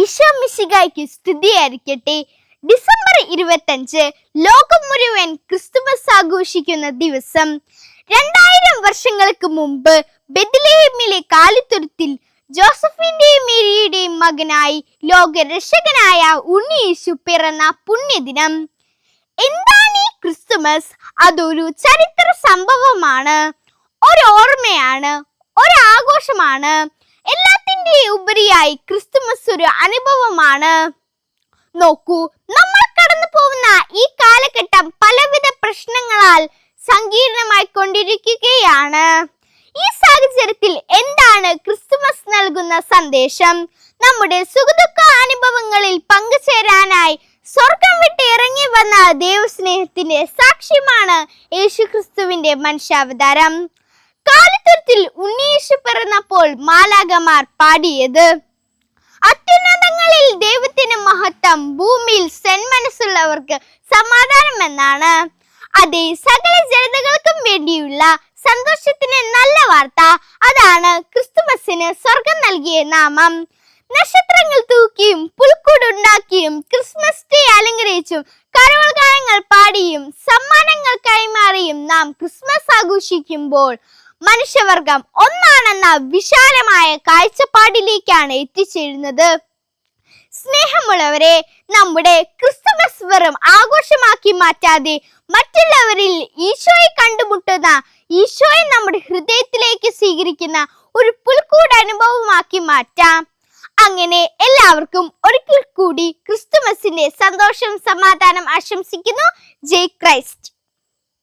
ഈശോ മിശികായ്ക്ക് സ്തുതിയായിരിക്കട്ടെ. ഡിസംബർ ഇരുപത്തഞ്ച് ലോകം മുഴുവൻ ക്രിസ്തുമസ് ആഘോഷിക്കുന്ന ദിവസം. രണ്ടായിരം വർഷങ്ങൾക്ക് മുമ്പ് ബെത്ലഹേമിലെ കാലിത്തുരുത്തിൽ ജോസഫിന്റെയും മേരിയുടെയും മകനായി ലോകരക്ഷകനായ ഉണ്ണിയേശു പിറന്ന പുണ്യദിനം. എന്താണ് ഈ ക്രിസ്തുമസ്? അതൊരു ചരിത്ര സംഭവമാണ്. ഒരു ഓർമ്മയാണ്. ഒരു ആഘോഷമാണ്. എല്ലാത്തിന്റെയും ഉപരിയായി ക്രിസ്തുമസ് ഒരു അനുഭവമാണ്. നോക്കൂ നമ്മൾ കടന്നു പോകുന്ന ഈ കാലഘട്ടം പലവിധ പ്രശ്നങ്ങളാൽ സങ്കീർണമായി കൊണ്ടിരിക്കുകയാണ്. ഈ സാഹചര്യത്തിൽ എന്താണ് ക്രിസ്തുമസ് നൽകുന്ന സന്ദേശം? നമ്മുടെ സുഖദുഃഖ അനുഭവങ്ങളിൽ പങ്കുചേരാനായി സ്വർഗം വിട്ട് ഇറങ്ങി വന്ന ദൈവസ്നേഹത്തിന്റെ സാക്ഷ്യമാണ് യേശുക്രിസ്തുവിന്റെ മനുഷ്യാവതാരം. കാലിത്തരത്തിൽ ഉണ്ണിയേശു പിറന്നപ്പോൾ മാലാകമാർ പാടിയത് അത്യുന്നതങ്ങളിൽ ദൈവത്തിന് മഹത്വം ഭൂമിയിൽ സന്മനസ്സുള്ളവർക്ക് സമാധാനം എന്നാണ് അതെ സകല ജനതകൾക്കും വേണ്ടിയുള്ള സന്തോഷത്തിന് നല്ല വാർത്ത അതാണ് ക്രിസ്തുമസിന് സ്വർഗം നൽകിയ നാമം. നക്ഷത്രങ്ങൾ തൂക്കിയും പുൽക്കൂടുണ്ടാക്കിയും ക്രിസ്മസ് ട്രീ അലങ്കരിച്ചും കരോൾ ഗാനങ്ങൾ പാടിയും സമ്മാനങ്ങൾ കൈമാറിയും നാം ക്രിസ്മസ് ആഘോഷിക്കുമ്പോൾ മനുഷ്യവർഗം ഒന്നാണെന്ന വിശാലമായ കാഴ്ചപ്പാടിലേക്കാണ് എത്തിച്ചേരുന്നത്. സ്നേഹമുള്ളവരെ നമ്മുടെ ക്രിസ്തുമസ് വെറും ആഘോഷമാക്കി മാറ്റാതെ മറ്റുള്ളവരിൽ ഈശോയെ കണ്ടുമുട്ടുന്ന ഈശോയെ നമ്മുടെ ഹൃദയത്തിലേക്ക് സ്വീകരിക്കുന്ന ഒരു പുൽക്കൂട് അനുഭവമാക്കി മാറ്റാം. അങ്ങനെ എല്ലാവർക്കും ഒരിക്കൽ കൂടി ക്രിസ്തുമസിന്റെ സന്തോഷം സമാധാനം ആശംസിക്കുന്നു. ജയ് ക്രൈസ്റ്റ്.